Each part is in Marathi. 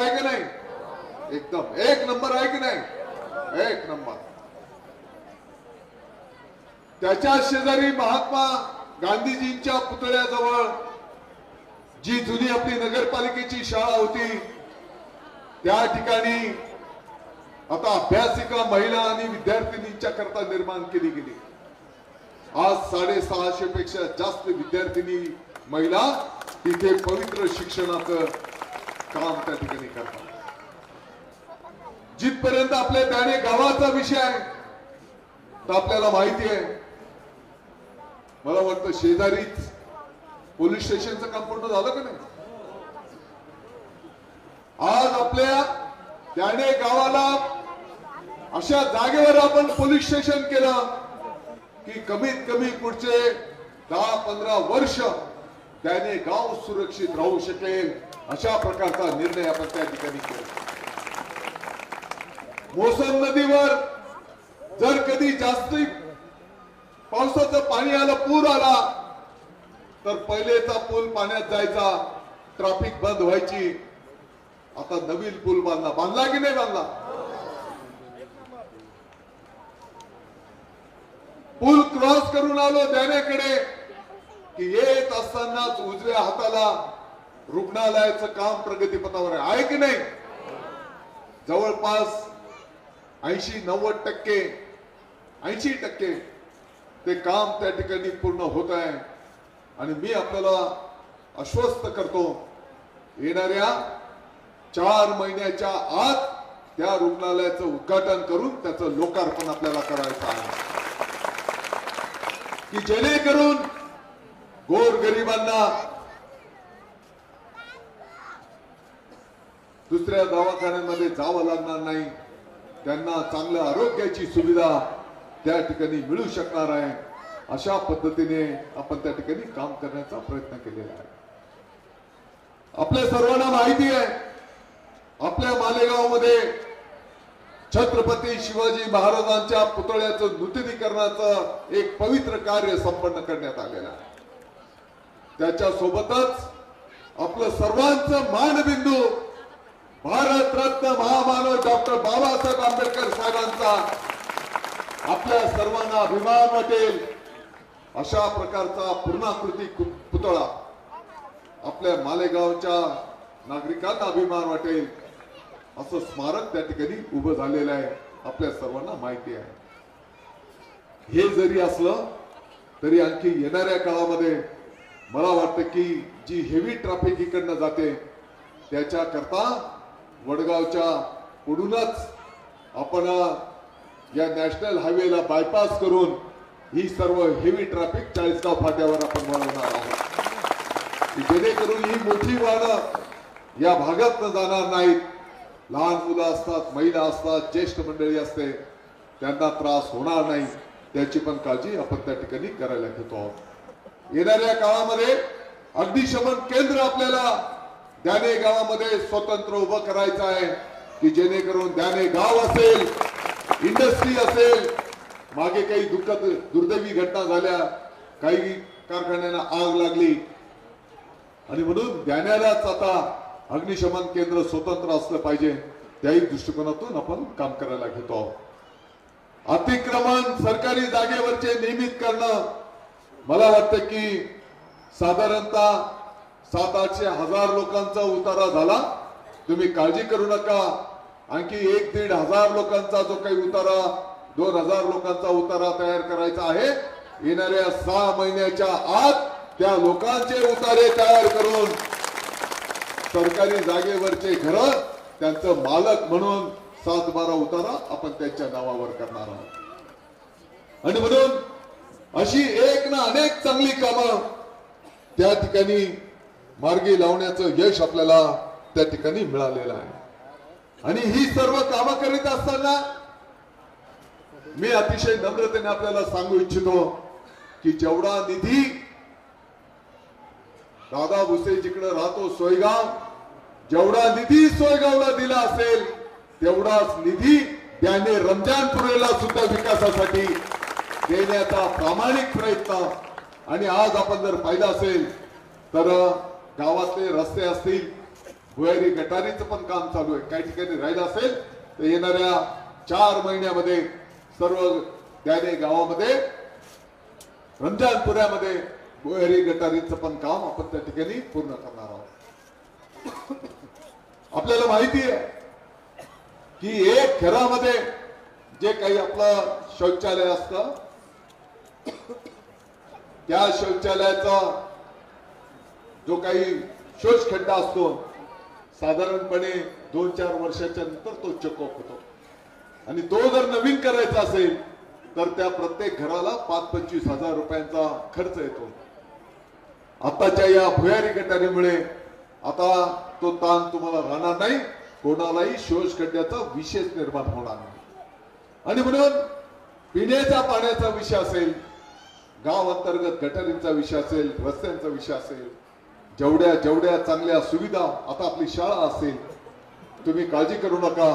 आहे की नाही? एकदम. एक नंबर आहे की नाही? एक नंबर. त्याच्या शेजारी महात्मा गांधीजींच्या पुतळ्याजवळ जी जुनी आपली नगरपालिकेची शाळा होती त्या ठिकाणी आता अभ्यासिका महिला आणि विद्यार्थिनींच्या करता निर्माण केली गेली. आज साडेसहाशे पेक्षा जास्त विद्यार्थिनी महिला तिथे पवित्र शिक्षणाचं काम त्या ठिकाणी करतात जिथपर्यंत आपल्या त्याने गावाचा विषय आहे तर आपल्याला माहिती आहे. मला वाटतं शेजारीच पोलीस स्टेशनचं काम पूर्ण झालं का नाही? आज आपल्या त्याने गावाला अशा जागेवर आपण पोलीस स्टेशन केलं की कमीत कमी पुढचे दहा पंधरा वर्ष त्याने गाव सुरक्षित राहू शकेल. अशा प्रकारचा निर्णय आपण त्या ठिकाणी केला. मोसम नदीवर जर कधी जास्ती पावसाचं पाणी आलं पूर आला तर पहिलेचा पूल पाण्यात जायचा. ट्रॅफिक बंद व्हायची. आता नवीन पूल बांधला. बांधला की नाही बांधला? पूल क्रॉस करून आलो त्यानेकडे की येत असतानाच उजव्या हाताला रुग्णालयाचं काम प्रगतीपथावर आहे. आहे की नाही? जवळपास ऐंशी नव्वद टक्के ऐंशी टक्के ते काम त्या ठिकाणी पूर्ण होत आहे. आणि मी आपल्याला आश्वस्त करतो येणाऱ्या चार महिन्याच्या आत त्या रुग्णालयाचं उद्घाटन करून त्याचं लोकार्पण आपल्याला करायचं आहे. की जेणेकरून गोरगरिबांना दुसऱ्या दवाखान्यांमध्ये जावं लागणार नाही. त्यांना चांगल्या आरोग्याची सुविधा त्या ठिकाणी मिळू शकणार आहे. अशा पद्धतीने आपण त्या ठिकाणी काम करण्याचा प्रयत्न केलेला आहे. आपल्या सर्वांना माहिती आहे आपल्या मालेगावमध्ये छत्रपती शिवाजी महाराजांच्या पुतळ्याचं नूतनीकरणाचं एक पवित्र कार्य संपन्न करण्यात आलेलं आहे. त्याच्यासोबतच आपलं सर्वांचं मानबिंदू भारतरत्न महामानव डॉक्टर बाबासाहेब आंबेडकर साहेबांचा आपल्या सर्वांना अभिमान वाटेल. अशा प्रकारचा पूर्णाकृती पुतळा आपल्या मालेगावच्या नागरिकांना अभिमान वाटेल. असं स्मारक त्या ठिकाणी उभं झालेलं आहे. आपल्या सर्वांना माहिती आहे. हे जरी असलं तरी आणखी येणाऱ्या काळामध्ये मला वाटतं की जी हेवी ट्रॅफिक इकडनं जाते त्याच्याकरता वडगावच्या पुढूनच आपण या नॅशनल हायवेला बायपास करून ही सर्व हेवी ट्रॅफिक चाळीसगाव फाट्यावर आपण वळवणार आहोत. जेणेकरून ही मोठी वाहनं या भागात जाणार नाहीत. लहान मुलं असतात महिला असतात ज्येष्ठ मंडळी असते त्यांना त्रास होणार नाही. त्याची पण काळजी आपण त्या ठिकाणी करायला घेतो आहोत. येणाऱ्या काळामध्ये अग्निशमन केंद्र आपल्याला द्याने गावामध्ये स्वतंत्र उभं करायचं आहे की जेणेकरून द्याने गाव असेल इंडस्ट्री असेल मागे काही दुःखद दुर्दैवी घटना झाल्या काही कारखान्यांना आग लागली. आणि म्हणून ध्यानालाच आता अग्निशमन केंद्र स्वतंत्र असलं पाहिजे त्याही दृष्टिकोनातून आपण काम करायला घेतो. आहोत अतिक्रमण सरकारी जागेवरचे नियमित करणं मला वाटतं की साधारणतः सात आठशे हजार लोकांचा उतारा झाला. तुम्ही काळजी करू नका. आणखी एक दीड हजार लोकांचा जो काही उतारा दोन हजार लोकांचा उतारा तयार करायचा आहे. येणाऱ्या सहा महिन्याच्या आत त्या लोकांचे उतारे तयार करून सरकारी जागेवरचे घर त्यांचं मालक म्हणून सात बारा उतारा आपण त्यांच्या नावावर करणार आहोत. आणि म्हणून अशी एक ना अनेक चांगली कामं त्या ठिकाणी मार्गी लावण्याचं यश आपल्याला त्या ठिकाणी मिळालेलं आहे. आणि ही सर्व कामं करीत असताना मी अतिशय नम्रतेने आपल्याला सांगू इच्छितो की जेवढा निधी दादा भुसे जिकडे राहतो सोयगाव जेवढा निधी सोयगावला दिला असेल तेवढाच निधी त्याने रमजानपुरेला सुद्धा विकासासाठी देण्याचा प्रामाणिक प्रयत्न. आणि आज आपण जर पाहिलं असेल तर गावातले रस्ते असतील भुयारी गटारीचं पण काम चालू आहे. काही ठिकाणी राहिलं असेल तर येणाऱ्या चार महिन्यामध्ये सर्व त्याने गावामध्ये रमजानपुऱ्यामध्ये भुयारी गटारीचं पण काम आपण त्या ठिकाणी पूर्ण करणार आहोत. आपल्याला माहिती आहे की एक घरामध्ये जे काही आपलं शौचालय असतं त्या शौचालयाचा जो काही शोषखड्डा असतो साधारणपणे दोन चार वर्षाच्या नंतर तो चेकअप होतो. आणि तो जर नवीन करायचा असेल तर त्या प्रत्येक घराला पाच पंचवीस हजार रुपयांचा खर्च येतो. आताच्या या भुयारी गटारीमुळे आता तो ताण तुम्हाला राहणार नाही कोणालाही शोष खड्ड्याचा विशेष निर्माण होणार नाही. आणि म्हणून पिण्याच्या पाण्याचा विषय असेल गाव अंतर्गत गटरींचा विषय असेल रस्त्यांचा विषय असेल जेवढ्या जेवढ्या चांगल्या सुविधा आता आपली शाळा असेल तुम्ही काळजी करू नका.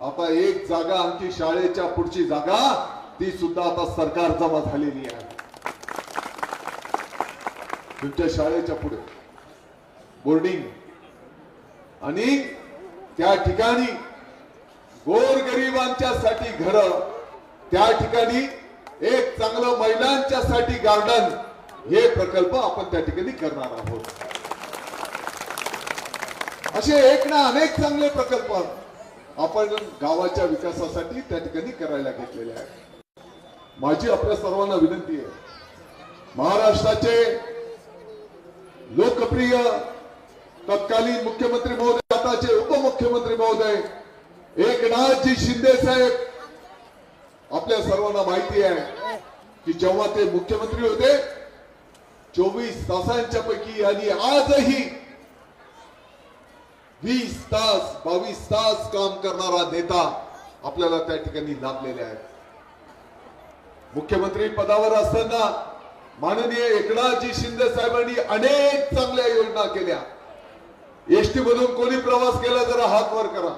आता एक जागा आमची शाळेच्या पुढची जागा ती सुद्धा आता सरकार जमा झालेली आहे. तुमच्या शाळेच्या पुढे. बोर्डिंग. आणि त्या ठिकाणी गोरगरिबांच्या साठी घर त्या ठिकाणी एक चांगलं महिलांच्या साठी गार्डन हे प्रकल्प आपण त्या ठिकाणी करणार आहोत. असे एक ना अनेक चांगले प्रकल्प आपण गावाच्या विकासासाठी त्या ठिकाणी करायला घेतलेले आहेत. माझी आपल्या सर्वांना विनंती आहे महाराष्ट्राचे लोकप्रिय तत्कालीन मुख्यमंत्री महोदय आताचे उपमुख्यमंत्री महोदय एकनाथजी शिंदे साहेब आपल्या सर्वांना माहिती आहे की जेव्हा ते मुख्यमंत्री होते चोवीस तासांच्या पैकी आणि आजही वीस तास बावीस तास काम करणारा नेता आपल्याला त्या ठिकाणी लाभलेले आहेत. मुख्यमंत्री पदावर असताना माननीय एकनाथजी शिंदे साहेबांनी अनेक चांगल्या योजना केल्या. एसटी मधून कोणी प्रवास केला जरा हात वर करा.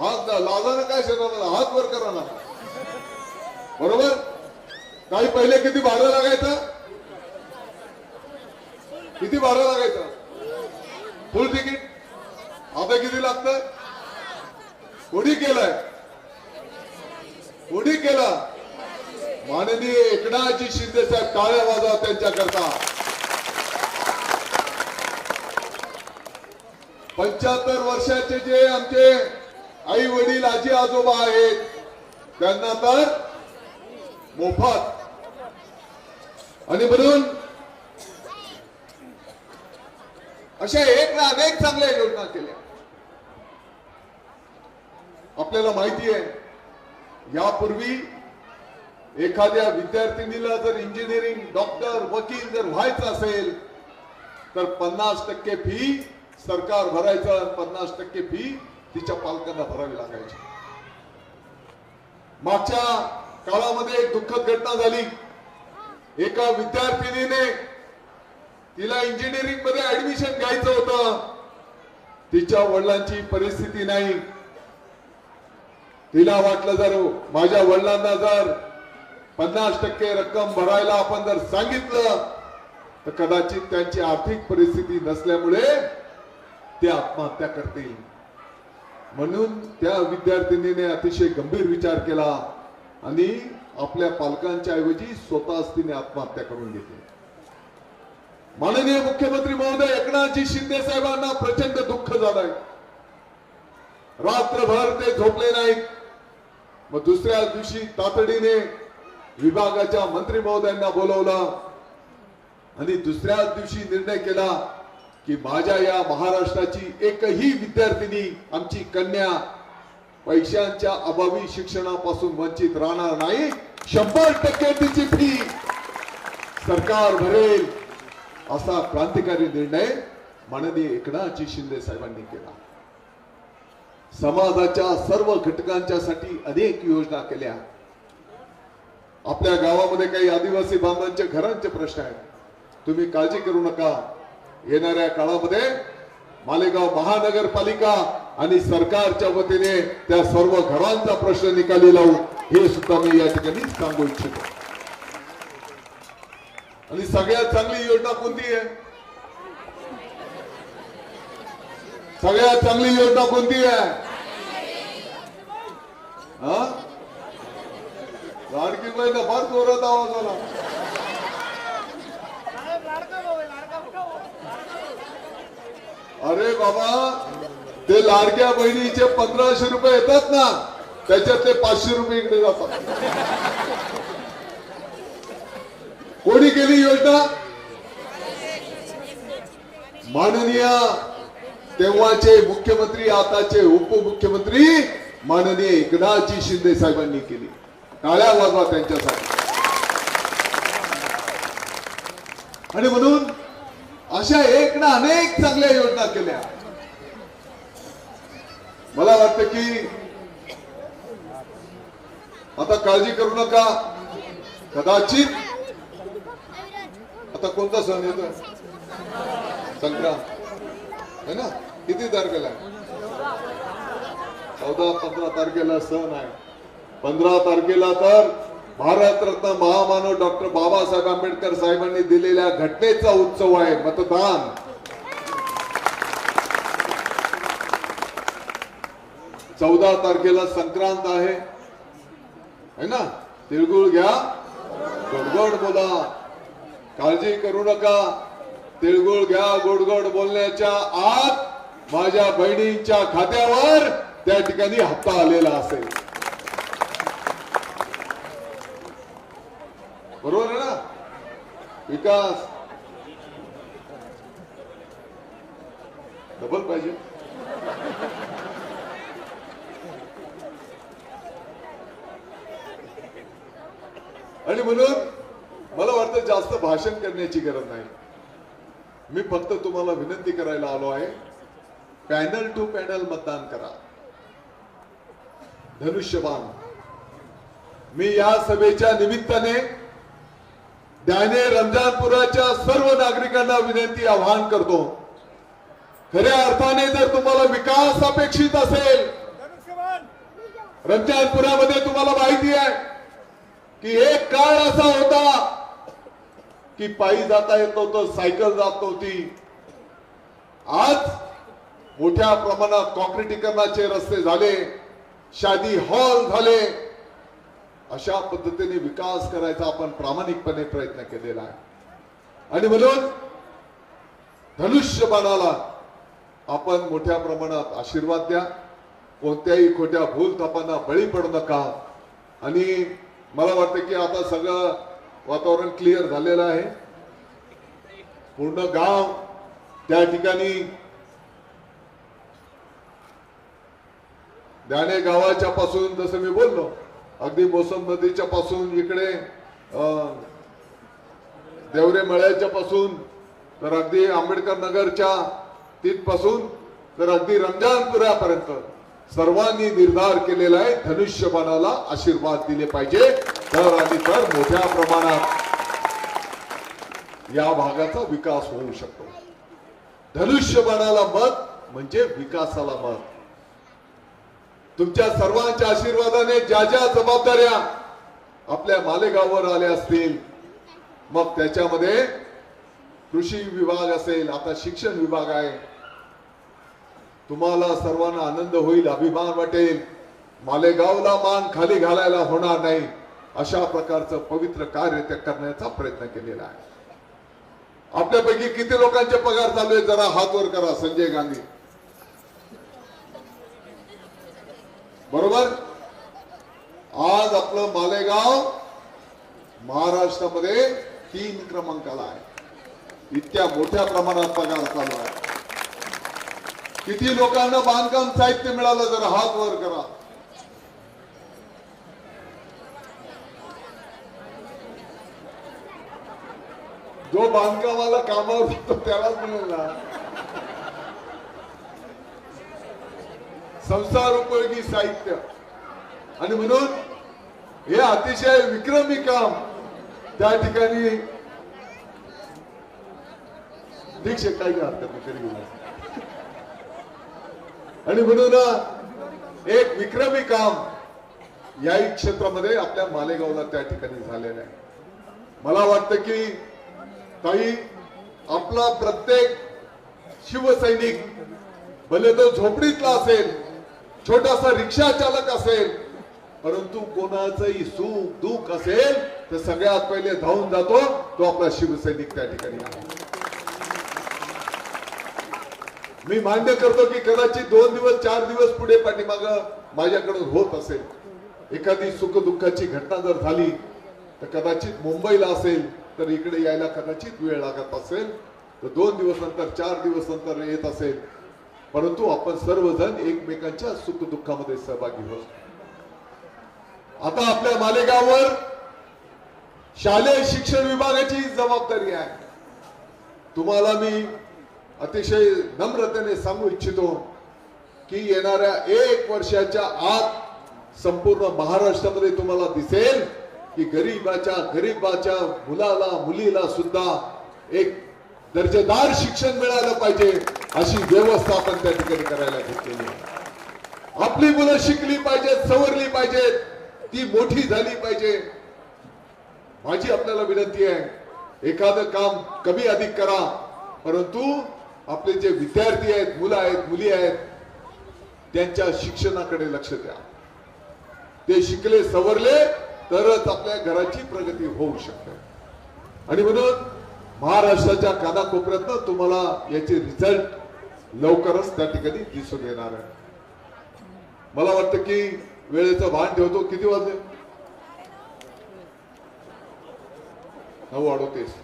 हात लाजानं काय शरीराला हात वर करा ना. बरोबर? काही पहिले किती भाडं लागायचं? किती भाडं लागायचं? Full ticket? आता किती लागतं कोणी केलंय? कोणी केलं? माननीय एकनाथजी शिंदे साहेब टाळ्या वाजवा त्यांच्याकरता. पंच्याहत्तर वर्षाचे जे आमचे आई वडील आजी आजोबा आहेत. त्यांना तर मोफत. आणि म्हणून अशा एक ना अनेक चांगल्या योजना केल्या. आपल्याला माहिती आहे यापूर्वी एखाद्या विद्यार्थिनीला जर इंजिनिअरिंग डॉक्टर वकील जर व्हायचं असेल तर पन्नास टक्के फी सरकार भरायचं पन्नास टक्के फी तिच्या पालकांना भरावी लागायची. मागच्या काळामध्ये एक दुःखद घटना झाली. एका विद्यार्थिनीने तिला इंजिनिअरिंगमध्ये ऍडमिशन घ्यायचं होतं. तिच्या वडिलांची परिस्थिती नाही. तिला वाटलं जर माझ्या वडिलांना जर पन्नास टक्के रक्कम भरायला आपण जर सांगितलं तर कदाचित त्यांची आर्थिक परिस्थिती नसल्यामुळे ते आत्महत्या करतील. म्हणून त्या विद्यार्थिनीने अतिशय गंभीर विचार केला आणि आपल्या पालकांच्या ऐवजी स्वतःच तिने आत्महत्या करून घेतली. माननीय मुख्यमंत्री महोदय एकनाथजी शिंदे साहेबांना प्रचंड दुःख झालंय. रात्रभर ते झोपले नाहीत. मग दुसऱ्या दिवशी तातडीने विभागाच्या मंत्री महोदयांना बोलवलं आणि दुसऱ्याच दिवशी निर्णय केला की माझ्या या महाराष्ट्राची एकही विद्यार्थिनी आमची कन्या पैशांच्या अभावी शिक्षणापासून वंचित राहणार नाही. शंभर टक्के तिची फी सरकार भरेल असा क्रांतिकारी निर्णय माननीय एकनाथजी शिंदे साहेबांनी केला. समाजाच्या सर्व घटकांच्या साठी अनेक योजना केल्या. आपल्या गावामध्ये काही आदिवासी बांधवांचे घरांचे प्रश्न आहेत. तुम्ही काळजी करू नका. येणाऱ्या काळामध्ये मालेगाव महानगरपालिका आणि सरकारच्या वतीने त्या सर्व घरांचा प्रश्न निकाली लावू हे सुद्धा मी या ठिकाणी सांगू इच्छितो. आणि सगळ्यात चांगली योजना कोणती आहे? सगळ्यात चांगली योजना कोणती आहे? हा? लाडकी फार जोरात आवाज आला. अरे बाबा ते लाडक्या बहिणीचे पंधराशे रुपये येतात ना त्याच्यात ते पाचशे रुपये इकडे जातात. कोणी केली योजना? माननीय तेव्हाचे मुख्यमंत्री आताचे उपमुख्यमंत्री माननीय एकनाथजी शिंदे साहेबांनी केली. टाळ्या वाजवा त्यांच्यासाठी. आणि म्हणून अशा एक ना अनेक चांगल्या योजना केल्या. मला वाटतं की आता काळजी करू नका. कदाचित आता कोणता सण येतो संक्रांत. है ना? किती तारखेला आहे? चौदा पंधरा तारखेला सण आहे. पंधरा तारखेला तर भारतरत्न महामानव डॉक्टर बाबासाहेब आंबेडकर साहेबांनी दिलेल्या घटनेचा उत्सव आहे मतदान. चौदा तारखेला संक्रांत आहे. है ना? तिळगुळ घ्या. गोडगोड बोला. काळजी करू नका. तिळगुळ घ्या गोडगोड बोलण्याच्या आत माझ्या बहिणींच्या खात्यावर त्या ठिकाणी हप्ता आलेला असेल. बरोबर आहे ना? विकास. डबल पाहिजे. आणि म्हणून मला वाटतं जास्त भाषण करण्याची गरज नाही. मी फक्त तुम्हाला विनंती करायला आलो आहे पॅनल टू पॅनल मतदान करा. धनुष्यबाण. मी या सभेच्या निमित्ताने त्याने रमजानपुराच्या सर्व नागरिकांना विनंती आवाहन करतो. खऱ्या अर्थाने जर तुम्हाला विकास अपेक्षित असेल रमजानपुरामध्ये तुम्हाला माहिती आहे की एक काळ असा होता की पायी जाता येत नव्हतं सायकल जात नव्हती. आज मोठ्या प्रमाणात कॉन्क्रिटीकरणाचे रस्ते झाले शादी हॉल झाले अशा पद्धतीने विकास करायचा आपण प्रामाणिकपणे प्रयत्न केलेला आहे. आणि म्हणून धनुष्यबाणाला आपण मोठ्या प्रमाणात आशीर्वाद द्या. कोणत्याही खोट्या भूल थापांना बळी पडू नका. आणि मला वाटतं की आता सगळं वातावरण क्लिअर झालेलं आहे. पूर्ण गाव त्या ठिकाणी दाणे गावाच्या पासून जसं मी बोललो अगदी मोसम नदीच्या पासून इकडे देवरे मळ्याच्या पासून तर अगदी आंबेडकर नगरच्या तिथपासून तर अगदी रमजानपुरापर्यंत सर्वांनी निर्धार केलेला आहे धनुष्यबाणाला आशीर्वाद दिले पाहिजे. तर आणि तर मोठ्या प्रमाणात या भागाचा विकास होऊ शकतो. धनुष्यबाणाला मत म्हणजे विकासाला मत. तुमच्या सर्वांच्या आशीर्वादाने ज्या ज्या जबाबदाऱ्या आपल्या मालेगाववर आल्या असतील मग त्याच्यामध्ये कृषी विभाग असेल आता शिक्षण विभाग आहे. तुम्हाला सर्वांना आनंद होईल अभिमान वाटेल. मालेगावला मान खाली घालायला होणार नाही. अशा प्रकारचं पवित्र कार्य त्या करण्याचा प्रयत्न केलेला आहे. आपल्यापैकी किती लोकांचे पगार चालू आहे? जरा हात वर करा संजय गांधी. बरोबर? आज आपलं मालेगाव महाराष्ट्रामध्ये तीन क्रमांकाला आहे. इतक्या मोठ्या प्रमाणात पगार चालू आहे. किती लोकांना बांधकाम साहित्य मिळालं जर हात वर करा. जो बांधकामाला कामावर होतो त्यालाच मिळेल ना. संसार उपयोगी साहित्य. आणि म्हणून हे अतिशय विक्रमी काम त्या ठिकाणी दीक्षक काही हरकत नाही आणि म्हणून एक विक्रमी काम याही क्षेत्रामध्ये आपल्या मालेगावला त्या ठिकाणी झालेलं आहे. मला वाटतं की ताई आपला प्रत्येक शिवसैनिक भले तो झोपडीतला असेल छोटासा रिक्षा चालक असेल परंतु कोणाचंही सुख दुःख असेल तर सगळ्यात पहिले धावून जातो तो आपला शिवसैनिक त्या ठिकाणी मी मान्य करतो की कदाचित दोन दिवस चार दिवस पुढे पाठीमाग माझ्याकडून होत असेल. एखादी सुख दुःखाची घटना जर झाली तर कदाचित मुंबईला असेल तर इकडे यायला कदाचित वेळ लागत असेल. तर दोन दिवस नंतर चार दिवस नंतर येत असेल. परंतु आपण सर्वजण एकमेकांच्या सुख दुःखामध्ये सहभागी होतो आता आपल्या मालेगाववर शालेय शिक्षण विभागाची जबाबदारी आहे. तुम्हाला मी अतिशय नम्रतेने सांगू इच्छितो की येणाऱ्या एक वर्षाच्या आत संपूर्ण महाराष्ट्रामध्ये तुम्हाला दिसेल की गरीबाच्या गरीबाच्या मुलाला मुलीला सुद्धा एक दर्जेदार शिक्षण मिळालं पाहिजे. अशी व्यवस्था आपण त्या ठिकाणी करायला घेतलेली आहे. आपली मुलं शिकली पाहिजेत सवरली पाहिजेत ती मोठी झाली पाहिजे. माझी आपल्याला विनंती आहे एखादं काम कमी अधिक करा परंतु आपले जे विद्यार्थी आहेत मुलं आहेत मुली आहेत त्यांच्या शिक्षणाकडे लक्ष द्या. ते शिकले सवरले तरच आपल्या घराची प्रगती होऊ शकते. आणि म्हणून महाराष्ट्राच्या कानाकोपऱ्यातनं तुम्हाला याचे रिझल्ट लवकरच त्या ठिकाणी दिसून येणार आहे. मला वाटतं की वेळेचं भान ठेवतो. किती वाजले? नऊ अडोतीस.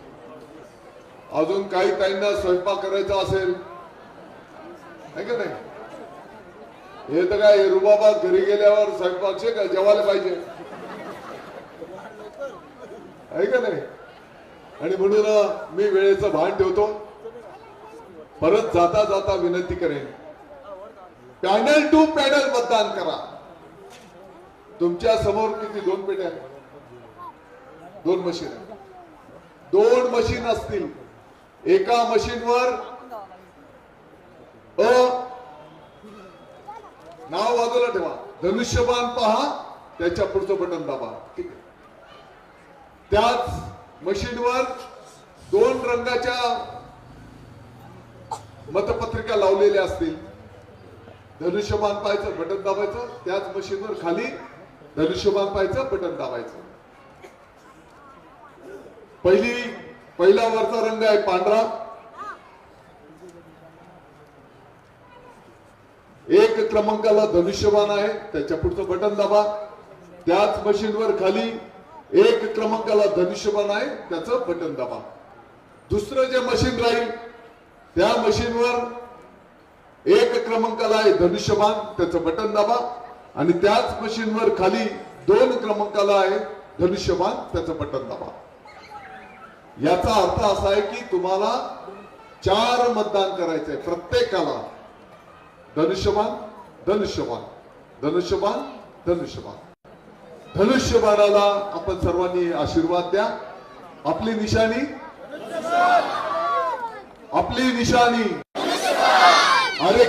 अजून काही ताईंना स्वयंपाक करायचा असेल? आहे का नाही? हे तर काय रुबाबा घरी गेल्यावर स्वयंपाक शे का? जेवायला पाहिजे. आहे का नाही? आणि म्हणून मी वेळेचं भान ठेवतो. परत जाता जाता विनंती करेन. पॅनल टू पॅनल मतदान करा. तुमच्यासमोर किती? दोन पेट्या दोन मशीन दोन मशीन असतील. एका मशीनवर अ नाव बाजूला ठेवा. धनुष्यबाण पहा त्याच्या पुढचं बटन दाबा. ठीक आहे. त्याच मशीनवर दोन रंगाच्या मतपत्रिका लावलेल्या असतील. धनुष्यबाण पाहायचं बटन दाबायचं त्याच मशीनवर खाली धनुष्यबाण पाहायचं बटन दाबायचं. पहिली पहिला वरचा रंग आहे पांढरा. एक क्रमांकाला धनुष्यबाण आहे त्याच्या पुढचं बटन दाबा. त्याच मशीनवर खाली एक क्रमांकाला धनुष्यबाण आहे त्याचं बटन दाबा. दुसरं जे मशीन राहील त्या मशीनवर एक क्रमांकाला आहे धनुष्यबाण त्याचं बटन दाबा. आणि त्याच मशीनवर खाली दोन क्रमांकाला आहे धनुष्यबाण त्याचं बटन दाबा. याचा अर्थ असा आहे की तुम्हाला चार मतदान करायचंय प्रत्येकाला. धनुष्यबाण धनुष्यबाण धनुष्यबाण धनुष्यबाण. धनुष्यबाणाला आपण सर्वांनी आशीर्वाद द्या. आपली निशाणी? आपली निशाणी. अरे